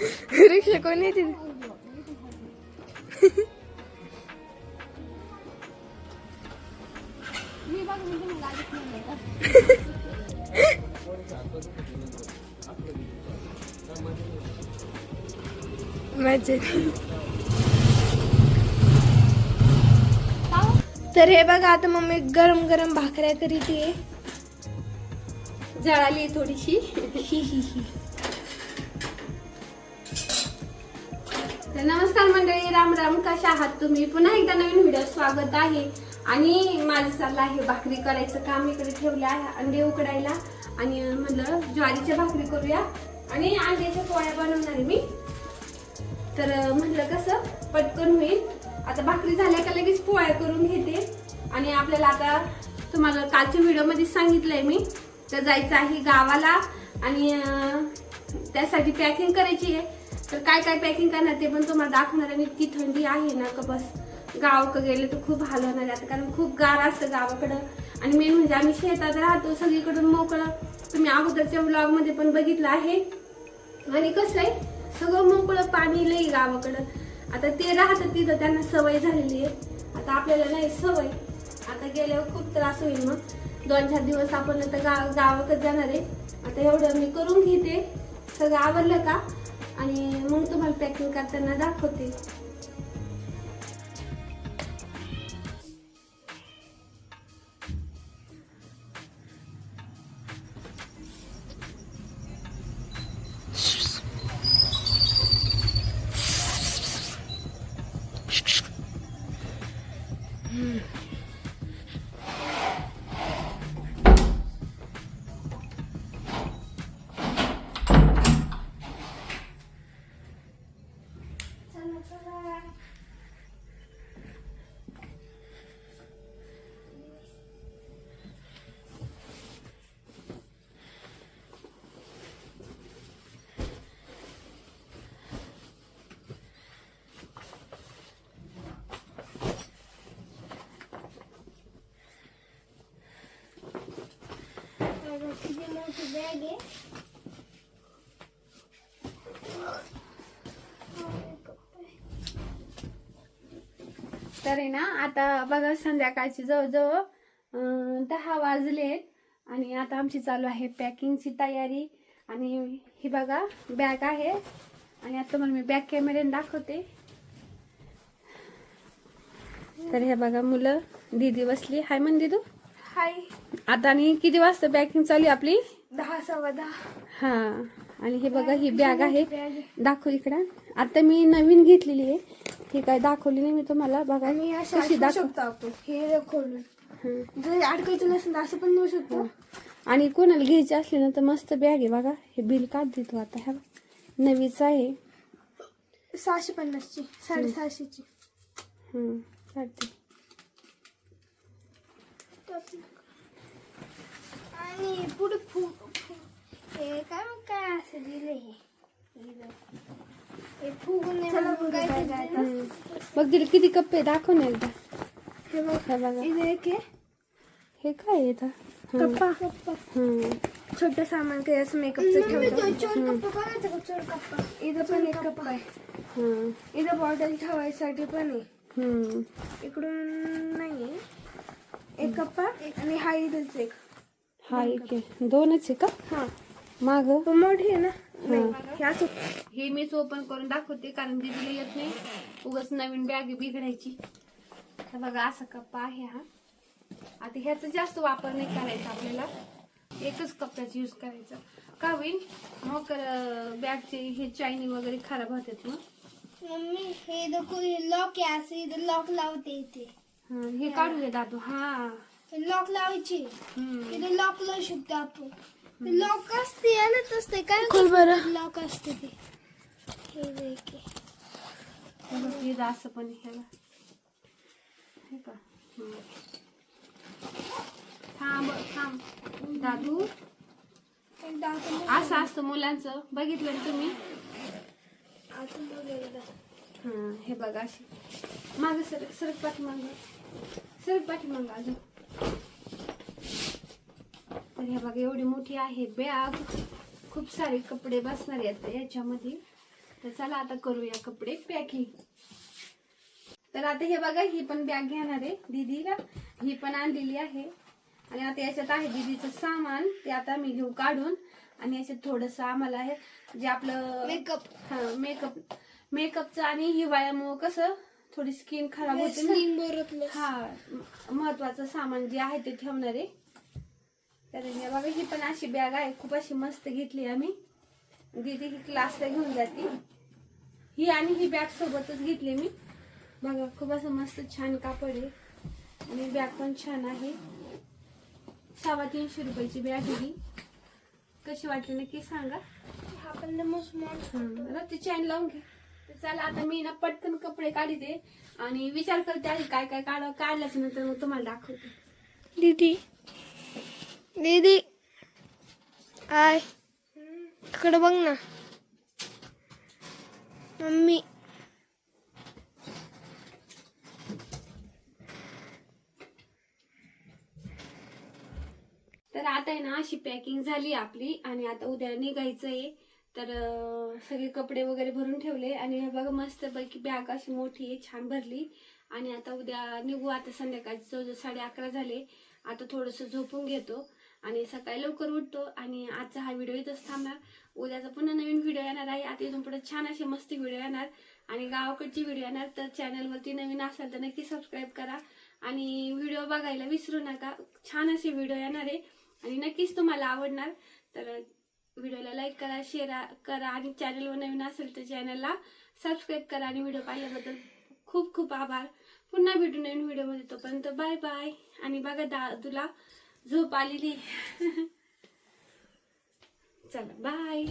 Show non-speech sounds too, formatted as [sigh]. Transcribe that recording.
रिक्षा कोण येते? तर हे बघा आता मम्मी गरम गरम भाकऱ्या करीत जळाली थोडीशी. [laughs] तर नमस्कार मंडळी राम राम कशा आहात तुम्ही? पुन्हा एकदा नवीन व्हिडिओ स्वागत आहे. आणि माझं चाललं आहे भाकरी करायचं काम इकडे ठेवलं आहे अंडे उकडायला. आणि म्हणलं ज्वारीच्या भाकरी करूया. आणि अंड्याच्या पोळ्या बनवणार मी. तर म्हटलं म्हणलं कसं पटकन होईल. आता भाकरी झाल्या का लगेच पोळ्या करून घेते. आणि आपल्याला आता तुम्हाला कालच्या व्हिडिओमध्ये सांगितलंय मी. तर जायचं आहे गावाला. आणि त्यासाठी पॅकिंग करायची आहे. तर काय काय पॅकिंग करणार ते पण तुम्हाला दाखवणार आणि इतकी थंडी आहे ना का बस. गावाकडे गेले तर खूप हाल होणार आहे आता कारण खूप गार असतं गावाकडं. आणि मेन म्हणजे आम्ही शेतात राहतो सगळीकडून मोकळं. तुम्ही अगोदरच्या ब्लॉगमध्ये पण बघितलं आहे. आणि कसं आहे सगळं मोकळं पाणी लई गावाकडं. आता ते राहतात तिथं त्यांना सवय झालेली आहे. आता आपल्याला नाही सवय. आता गेल्यावर खूप त्रास होईल मग. दोन चार दिवस आपण आता गाव गावाकडे जाणार आहे. आता एवढं मी करून घेते. सगळं आवरलं का? आणि मग तुम्हाला पॅकिंग करताना दाखवते. किती बॅग आहे तर आहे ना आता बघा संध्याकाळची जवळजवळ दहा वाजलेत आणि आता आमची चालू आहे पॅकिंगची तयारी. आणि ही बघा बॅग आहे. आणि आता तुम्हाला मी बॅग कॅमेऱ्याने दाखवते. तर हे बघा मुलं दीदी बसली. हाय म्हण दिदू हाय. आता आणि किती वाजता पॅकिंग चालू आहे आपली? दहा सव्वा दहा. हा. आणि हे बघा ही बॅग आहे. दाखव इकडं. आता मी नवीन घेतलेली आहे. ही काय दाखवली नाही मी तुम्हाला. बघा आणि असं कशी अडकवू दाखव शकतो आपण. हे खोलून. हं. जर अडकायचं नसेल तर असं पण नेऊ शकतो. आणि कोणाला घ्यायची असली ना तर मस्त बॅग आहे बघा. हे बिल काढ देतो आता. ह्या नवीच आहे. सहाशे पन्नासची साडेसहाशेची हं, काढते. आणि पुढे फू फू- हे काय मग काय असं दिलं हे? फुगून. बघ दिले किती कप्पे दाखव ना एकदा हे बघ हे बघा इथे एक आहे हे काय येतं कप्पा। कप्पा। छोटं सामान काही असं मेकअपचं ठेवतो इथं पण एक कप्पा आहे इथं बॉटल ठेवायसाठी पण आहे इकडून नाही एक कप्पा आणि हा इथंच एक. हा एक आहे. दोनच आहे का? हा. माग? मोठी आहे ना? नाही हे असं. हे मीच ओपन करून दाखवते कारण दीदीला येत नाही. उगाच नवीन बॅग बिघडायची. तर बघा असा कप्पा आहे हा. आता ह्याचा जास्त वापर नाही करायचा आपल्याला. एकच कप्प्याचा यूज करायचा. का होईल मग बॅगचे हे चायनी वगैरे खराब होतात मग मम्मी हे देखो हे लॉक आहे असं इथं लॉक लावते इथे. हा, हे काढू दे दादू. हा. लॉक लावायची. इथे लॉक लावू शकतो आपण. लॉक असते यालाच असते. काय खोल बरं. लॉक असते ते. हे देख हे असं पण आहे, हे. हे का. थांब थांब. दादू. असं असतं मुलांचं. बघितलं ना तुम्ही? हा हे बघा अशी. माग सरक सरक पाठी माग सरक पाठी माग अजून. हे बघा एवढी मोठी आहे बॅग. खूप सारे कपडे बसणार आहेत याच्यामध्ये. तर चला आता करूया कपडे पॅकिंग. तर आता हे बघा ही पण बॅग घेणार आहे दीदीला. ही पण आणलेली आहे. आणि आता याच्यात आहे दीदीचं सामान ते आता मी घेऊ काढून. आणि याच्यात थोडंसं आम्हाला आहे जे आपलं मेकअप हा मेकअप मेकअपचं आणि हिवाळ्यामुळं कसं थोडी स्किन खराब होते हा महत्वाचं सामान जे आहे ते ठेवणार आहे. तर हे बघा ही पण अशी बॅग आहे. खूप अशी मस्त घेतली आम्ही. दीदी ही क्लासला घेऊन जाते. ही आणि ही बॅग सोबतच घेतली मी. बघा खूप असं मस्त छान कापड आहे. आणि बॅग पण छान आहे. सव्वा तीनशे रुपयाची बॅग आहे ही. कशी वाटली नक्की सांगा? हा पण नमो स्मॉल हं, ते चॅन लावून घे. तर चला आता मी ना पटकन कपडे काढते आणि विचार करते आधी काय काय काढ काढल्याच नंतर मग तुम्हाला दाखवते. दीदी दीदी आय. इकडे बघ ना. मम्मी. तर आता आहे ना अशी पॅकिंग झाली आपली आणि आता उद्या निघायचं आहे तर अं, सगळे कपडे वगैरे भरून ठेवले आणि हे बघा मस्त पैकी बॅग अशी मोठी आहे छान भरली. आणि आता उद्या निघू आता संध्याकाळी जवळजवळ साडे अकरा झाले. आता थोडंसं झोपून घेतो. आणि सकाळी लवकर उठतो आणि आजचा हा व्हिडिओ इथंच थांबणार. उद्याचा पुन्हा नवीन व्हिडिओ येणार आहे. आता इथून पुढे छान असे मस्ती व्हिडिओ येणार आणि गावाकडची व्हिडिओ येणार. तर चॅनलवरती नवीन असाल तर नक्की सबस्क्राईब करा आणि व्हिडिओ बघायला विसरू नका. छान असे व्हिडिओ येणार आहे आणि नक्कीच तुम्हाला आवडणार. तर व्हिडिओला लाईक करा शेअर करा आणि चॅनलवर नवीन असेल तर चॅनलला सबस्क्राईब करा आणि व्हिडिओ पाहिल्याबद्दल खूप खूप आभार. पुन्हा भेटू नवीन व्हिडिओमध्ये. तोपर्यंत बाय बाय आणि बघा दा तुला झोप आलेली [laughs] चला बाय